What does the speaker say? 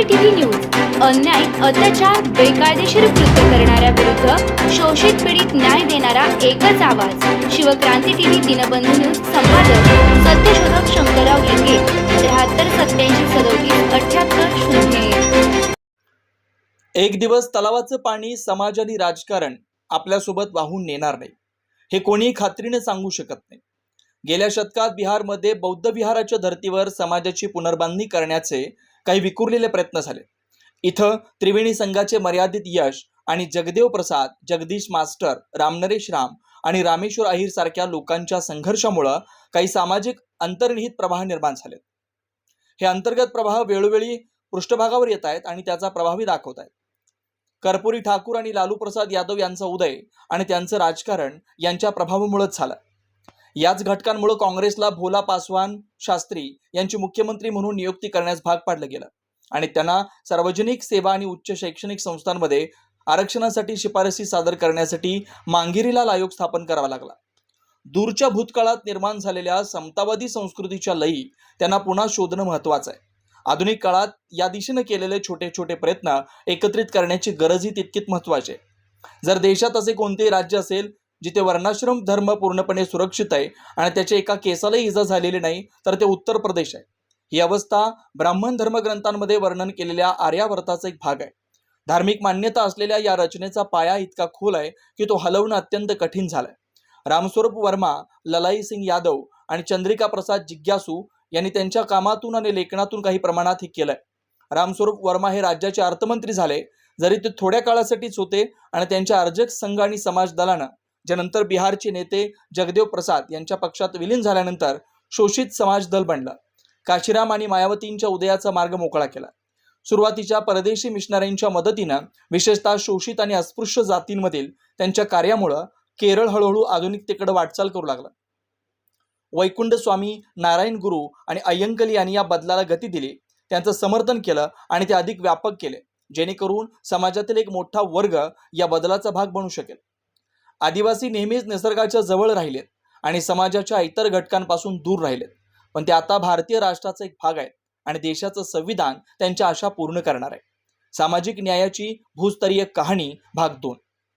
CCTV news अन्याय अत्याचार बेकायदेशीर कृत्य करणाऱ्या विरुद्ध शोषित पीडित न्याय देणारा एकच आवाज. शिवक्रांती टीव्ही दिनबंधू न्यूज संपादक सत्यशोधक शंकरराव लिंगे त्र्याहत्तर सत्याऐंशी सदोतीस अठ्याहत्तर शून्य एक. दिवस तलावाचं पाणी समाज आणि राजकारण आपल्यासोबत वाहून नेणार नाही. हे कोणी खात्रीने सांगू शकत नाही. गेल्या शतकात बिहारमध्ये बौद्ध विहाराच्या धर्तीवर समाजाची पुनर्बांधणी करण्याचे काही विखुरलेले प्रयत्न झाले. इथं त्रिवेणी संघाचे मर्यादित यश आणि जगदेव प्रसाद जगदीश मास्टर रामनरेश राम आणि रामेश्वर अहिर सारख्या लोकांच्या संघर्षामुळं काही सामाजिक अंतर्निहित प्रवाह निर्माण झाले. हे अंतर्गत प्रवाह वेळोवेळी पृष्ठभागावर येत आहेत आणि त्याचा प्रभावी दाखवत आहेत. कर्पुरी ठाकूर आणि लालू प्रसाद यादव यांचा उदय आणि त्यांचं राजकारण यांच्या प्रभावामुळेच झालं. याच घटकांमुळे काँग्रेसला भोला पासवान शास्त्री यांची मुख्यमंत्री म्हणून नियुक्ती करण्यास भाग पाडलं गेलं. आणि त्यांना सार्वजनिक सेवा आणि उच्च शैक्षणिक संस्थांमध्ये आरक्षणासाठी शिफारसी सादर करण्यासाठी मांगिरीलाल आयोग स्थापन करावा लागला. दूरच्या भूतकाळात निर्माण झालेल्या समतावादी संस्कृतीच्या लयी त्यांना पुन्हा शोधणं महत्वाचं आहे. आधुनिक काळात या दिशेनं केलेले छोटे छोटे प्रयत्न एकत्रित करण्याची गरजही तितकीच महत्वाची आहे. जर देशात असे कोणतेही राज्य असेल जिथे वर्णाश्रम धर्म पूर्णपणे सुरक्षित आहे आणि त्याच्या एका केसालाही इजा झालेली नाही तर ते उत्तर प्रदेश आहे. ही अवस्था ब्राह्मण धर्मग्रंथांमध्ये वर्णन केलेल्या आर्यावर्ताचा एक भाग आहे. धार्मिक मान्यता असलेल्या या रचनेचा पाया इतका खोल आहे की तो हलवणं अत्यंत कठीण झालंय. रामस्वरूप वर्मा ललाई सिंग यादव आणि चंद्रिका प्रसाद जिज्ञासू यांनी त्यांच्या कामातून आणि लेखनातून काही प्रमाणात हे केलंय. रामस्वरूप वर्मा हे राज्याचे अर्थमंत्री झाले जरी ते थोड्या काळासाठीच होते आणि त्यांच्या अर्जक संघ आणि समाज दलानं ज्यानंतर बिहारचे नेते जगदेव प्रसाद यांच्या पक्षात विलीन झाल्यानंतर शोषित समाज दल बनलं. काशीराम आणि मायावतींच्या उदयाचा मार्ग मोकळा केला. सुरुवातीच्या परदेशी मिशनऱ्यांच्या मदतीनं विशेषतः शोषित आणि अस्पृश्य जातींमधील त्यांच्या कार्यामुळं केरळ हळूहळू आधुनिकतेकडे वाटचाल करू लागला. वैकुंठ स्वामी नारायण गुरु आणि अय्यंकली यांनी या बदलाला गती दिली. त्यांचं समर्थन केलं आणि ते अधिक व्यापक केले जेणेकरून समाजातील एक मोठा वर्ग या बदलाचा भाग बनू शकेल. आदिवासी नेहमीच निसर्गाच्या जवळ राहिलेत आणि समाजाच्या इतर घटकांपासून दूर राहिलेत. पण ते आता भारतीय राष्ट्राचा एक भाग आहेत आणि देशाचं संविधान त्यांच्या आशा पूर्ण करणार आहे. सामाजिक न्यायाची भूस्तरीय कहाणी भाग दोन.